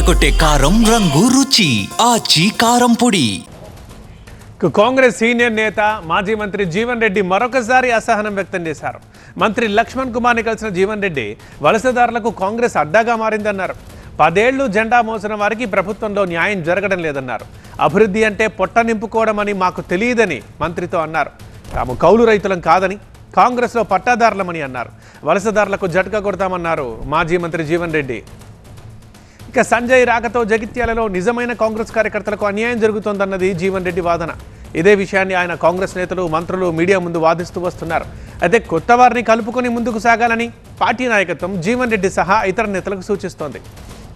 అదరగొట్టే కారం రంగు రుచి ఆచి కారం పొడి. కాంగ్రెస్ సీనియర్ నేత మాజీ మంత్రి జీవన్ రెడ్డి మరొకసారి అసహనం వ్యక్తం చేశారు. మంత్రి లక్ష్మణ్ కుమార్ని కలిసిన జీవన్ రెడ్డి వలసదారులకు కాంగ్రెస్ అడ్డాగా మారిందన్నారు. పదేళ్ళు జెండా మోసిన వారికి ప్రభుత్వంలో న్యాయం జరగడం లేదన్నారు. అభివృద్ధి అంటే పొట్ట నింపుకోవడం అని మాకు తెలియదని మంత్రితో అన్నారు. తాము కౌలు రైతులం కాదని కాంగ్రెస్లో పట్టాదారులమని అన్నారు. వలసదారులకు జట్కా కొడతామన్నారు మాజీ మంత్రి జీవన్ రెడ్డి. ఇక సంజయ్ రాకతో జగిత్యాలలో నిజమైన కాంగ్రెస్ కార్యకర్తలకు అన్యాయం జరుగుతోందన్నది జీవన్ రెడ్డి వాదన. ఇదే విషయాన్ని ఆయన కాంగ్రెస్ నేతలు మంత్రులు మీడియా ముందు వాదిస్తూ వస్తున్నారు. అయితే కొత్త వారిని కలుపుకొని ముందుకు సాగాలని పార్టీ నాయకత్వం జీవన్ రెడ్డి సహా ఇతర నేతలకు సూచిస్తోంది.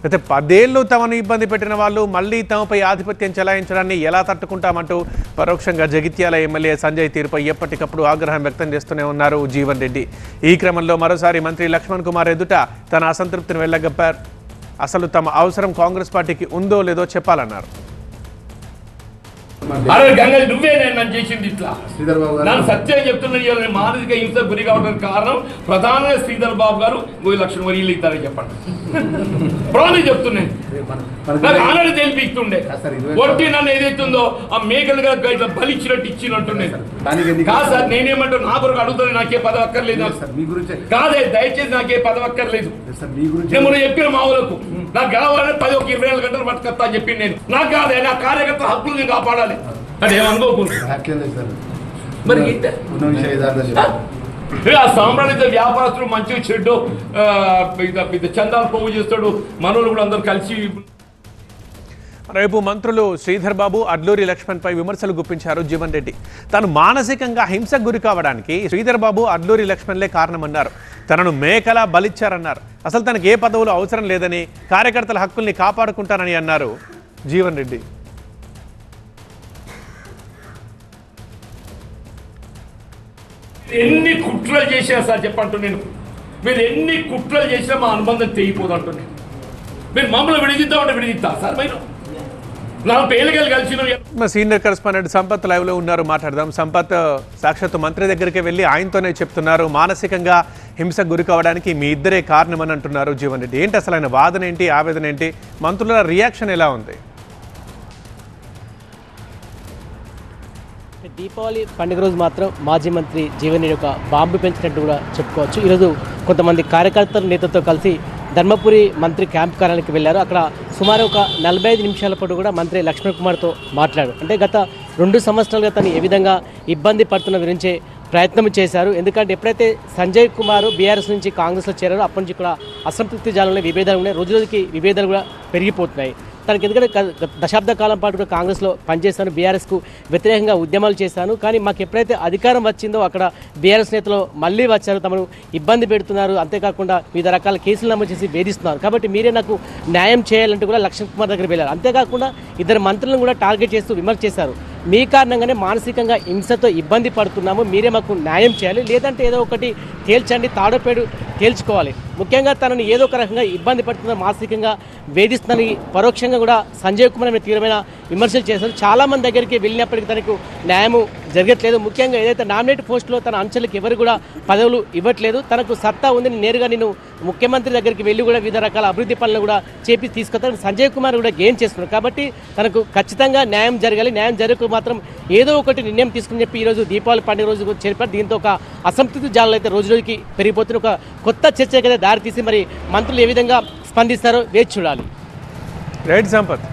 అయితే పదేళ్ళు తమను ఇబ్బంది పెట్టిన వాళ్ళు మళ్ళీ తమపై ఆధిపత్యం చెలాయించడాన్ని ఎలా తట్టుకుంటామంటూ పరోక్షంగా జగిత్యాల ఎమ్మెల్యే సంజయ్ తీరుపై ఎప్పటికప్పుడు ఆగ్రహం వ్యక్తం చేస్తూనే ఉన్నారు జీవన్ రెడ్డి. ఈ క్రమంలో మరోసారి మంత్రి లక్ష్మణ్ కుమార్ ఎదుట తన అసంతృప్తిని వెళ్ళగప్పారు అసలు తమ అవసరం కాంగ్రెస్ పార్టీకి ఉందో లేదో చెప్పాలన్నారు. అరే గంగ నువ్వే నేను నన్ను చేసింది ఇట్లా. శ్రీధర్ బాబు గారు. నన్ను సత్యం చెప్తున్నా మానసిక హింస గురి కావడానికి కారణం ప్రధానంగా శ్రీధర్ బాబు గారు మూడు లక్షల వరి వీళ్ళు ఇస్తారని చెప్పండి. ప్రాణం చెప్తున్నాను నాకు ఆల్రెడీ తెలిపిస్తుండే. ఒట్టి నన్ను ఏదైతుందో ఆ మేకలుగా ఇట్లా బలిచ్చినట్టు ఇచ్చినట్టుండే కాదు సార్ నేనేమంటా నా కొరకు అడుగుతుంది నాకే పదవి అక్కర్లేదు. కాదే దయచేసి నాకే పదవి అక్కర్లేదు. నేను చెప్పిన మా ఊరకు నాకు కావాలంటే పది ఇరవై నాలుగు గంటలు పట్టుకొస్తా అని చెప్పింది నేను. నాకు కాదే నా కార్యకర్త హక్కులు నేను కాపాడాలి. అంటే ఏమనుకోకుండా మరి ఆ? సామ్రాణిత వ్యాపారస్తుడు మంచిగా చెడ్డు ఆ, ఇది- ఇది చందాలు పోగు చేస్తాడు. మనోళ్ళు కూడా అందరు కలిసి రేపు మంత్రులు శ్రీధర్ బాబు అడ్లూరి లక్ష్మణ్ పై విమర్శలు గుప్పించారు జీవన్ రెడ్డి. తాను మానసికంగా హింసకు గురి కావడానికి శ్రీధర్ బాబు అడ్లూరి లక్ష్మణ్లే కారణమన్నారు. తనను మేకలా బలిచ్చారన్నారు. అసలు తనకు ఏ పదవులు అవసరం లేదని కార్యకర్తల హక్కుల్ని కాపాడుకుంటానని అన్నారు జీవన్ రెడ్డి. ఎన్ని కుట్రలు చేసినా సార్ చెప్పంటూ నేను. మీరు ఎన్ని కుట్రలు చేసినా మా అనుబంధం తెగిపోదు అంటున్నాను మీరు మమ్మల్ని విడిదిద్దామంటే విడిదిద్దా సార్ మీరు? మా సీనియర్ కరెస్పాండెంట్ సంపత్ లైవ్లో ఉన్నారు మాట్లాడదాం. సంపత్ సాక్షాత్ మంత్రి దగ్గరికి వెళ్ళి ఆయనతోనే చెప్తున్నారు మానసికంగా హింసకు గురి కావడానికి మీ ఇద్దరే కారణమని అంటున్నారు జీవన్ రెడ్డి. ఏంటి అసలు ఆయన వాదన ఏంటి ఆవేదన ఏంటి? మంత్రుల రియాక్షన్ ఎలా ఉంది? దీపావళి పండుగ రోజు మాత్రం మాజీ మంత్రి జీవన్ రెడ్డి ఒక బాంబు పెంచినట్టు కూడా చెప్పుకోవచ్చు. ఈరోజు కొంతమంది కార్యకర్తల నేతలతో కలిసి ధర్మపురి మంత్రి క్యాంప్ కార్యాలయానికి వెళ్ళారు. అక్కడ సుమారు ఒక నలభై ఐదు నిమిషాల పాటు కూడా మంత్రి లక్ష్మణ్ కుమార్తో మాట్లాడు అంటే గత రెండు సంవత్సరాలుగా తను ఏ విధంగా ఇబ్బంది పడుతున్న గురించే ప్రయత్నం చేశారు. ఎందుకంటే ఎప్పుడైతే సంజయ్ కుమార్ బీఆర్ఎస్ నుంచి కాంగ్రెస్లో చేరారో అప్పటి నుంచి కూడా అసంతృప్తి జాలంలో విభేదాలు ఉన్నాయి. రోజు రోజుకి విభేదాలు కూడా పెరిగిపోతున్నాయి. తనకి ఎందుకంటే దశాబ్ద కాలం పాటు కూడా కాంగ్రెస్లో పనిచేశాను బీఆర్ఎస్కు వ్యతిరేకంగా ఉద్యమాలు చేశాను కానీ మాకు ఎప్పుడైతే అధికారం వచ్చిందో అక్కడ బీఆర్ఎస్ నేతలు మళ్ళీ వచ్చారు తమను ఇబ్బంది పెడుతున్నారు. అంతేకాకుండా వివిధ రకాల కేసులు నమోదు చేసి వేధిస్తున్నారు. కాబట్టి మీరే నాకు న్యాయం చేయాలంటూ కూడా లక్ష్మణ్ కుమార్ దగ్గర వెళ్ళారు. అంతేకాకుండా ఇద్దరు మంత్రులను కూడా టార్గెట్ చేస్తూ విమర్శ చేశారు. మీ కారణంగానే మానసికంగా హింసతో ఇబ్బంది పడుతున్నాము. మీరే మాకు న్యాయం చేయాలి. లేదంటే ఏదో ఒకటి తేల్చండి తాడోపేడు తేల్చుకోవాలి. ముఖ్యంగా తనని ఏదో ఒక రకంగా ఇబ్బంది పడుతున్న మానసికంగా వేధిస్తుందని పరోక్షంగా కూడా సంజయ్ కుమార్ మీద తీవ్రమైన విమర్శలు చేశారు. చాలామంది దగ్గరికి వెళ్ళినప్పటికీ తనకు న్యాయము జరగట్లేదు. ముఖ్యంగా ఏదైతే నామినేట్ పోస్టులో తన అంచెలకు ఎవరు కూడా పదవులు ఇవ్వట్లేదు. తనకు సత్తా ఉంది నేరుగా నేను ముఖ్యమంత్రి దగ్గరికి వెళ్ళి కూడా వివిధ రకాల అభివృద్ధి పనులు కూడా చేపి తీసుకొస్తాను సంజయ్ కుమార్ కూడా గెయిన్ చేస్తున్నారు. కాబట్టి తనకు ఖచ్చితంగా న్యాయం జరగాలి. న్యాయం జరగకు మాత్రం ఏదో ఒకటి నిర్ణయం తీసుకుని చెప్పి ఈరోజు దీపావళి పండుగ రోజు కూడా చేరిపారు దీంతో ఒక అసంతృప్తి జాలు అయితే రోజు రోజుకి పెరిగిపోతున్న ఒక కొత్త చర్చకైతే దారితీసి మరి మంత్రులు ఏ విధంగా స్పందిస్తారో వేచి చూడాలి. రైట్ సంపత్.